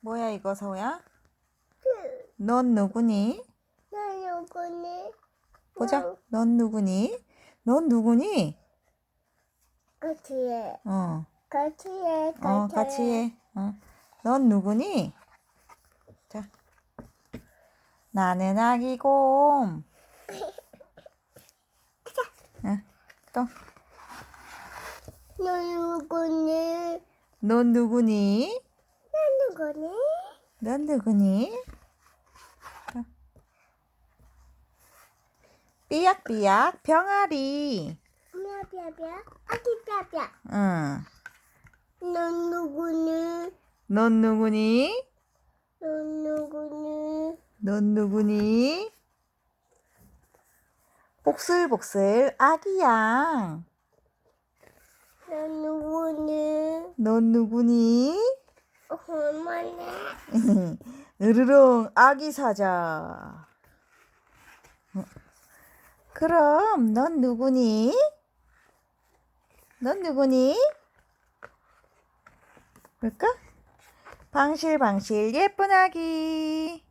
뭐야 이거 서우야? 넌 누구니? 나 누구니? 보자. 넌 누구니? 넌 누구니? 같이 해. 어, 같이 해. 어, 같이 해. 어. 넌 누구니? 자. 나는 아기곰. 응, 또. 너 누구니? 넌 누구니? 나 누구니? 넌 누구니? 자. 삐약삐약 병아리. 뼈뼈뼈. 아기 뼈뼈. 응. 너 누구니? 넌 누구니? 너 누구니? 넌 누구니? 복슬복슬 아기양. 너 누구니? 넌 누구니? 어머니. 으르렁 아기 사자. 어. 그럼 넌 누구니? 넌 누구니? 볼까? 방실방실 예쁜 아기.